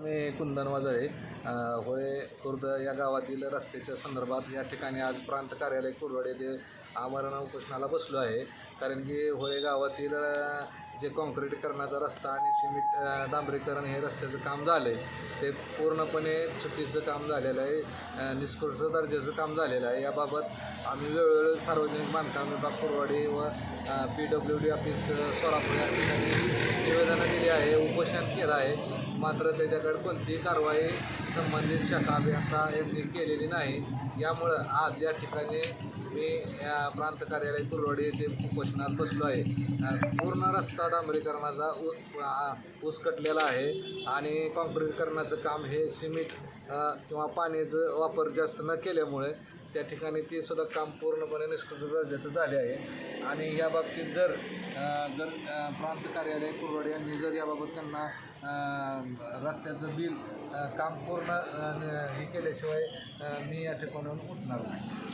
मी कुंदन वाजळे होळे खुर्द या गावातील रस्त्याच्या संदर्भात या ठिकाणी आज प्रांत कार्यालय कुरवाड येथे आमरण उपोषणाला बसलो आहे. कारण की होळे गावातील जे जे करण्याचा रस्ता आणि सिमेंट डांबरीकरण हे रस्त्याचं काम झालं आहे ते पूर्णपणे चुकीचं काम झालेलं आहे निष्कृष्ट दर्जाचं काम झालेलं आहे. याबाबत आम्ही वेळोवेळी सार्वजनिक बांधकाम विभाग कुरवाडी व P W D office Solapur या ठिकाणी आहे उपोषण केलं आहे. मात्र त्याच्याकडे कोणतीही कारवाई संबंधित शाखा अभियंता यांनी केलेली नाही. यामुळं आज या ठिकाणी मी या प्रांत कार्यालय कुरवाडी येथे उपोषणात बसलो आहे. पूर्ण रस्ता डांबरीकरणाचा उ आ- उसकटलेला आहे आणि काँक्रीटकरणाचं काम हे सिमेंट किंवा पाण्याचं वापर जास्त न केल्यामुळे त्या ठिकाणी ते सुद्धा काम पूर्णपणे निष्कृत दर्जाचं झाले आहे. आणि या बाबतीत जर जर प्रांत कार्यालय कुरवाडी यांनी जर याबाबत त्यांना रस्त्याचं बिल काम पूर्ण हे केल्याशिवाय मी या ठिकाणाहून उठणार नाही.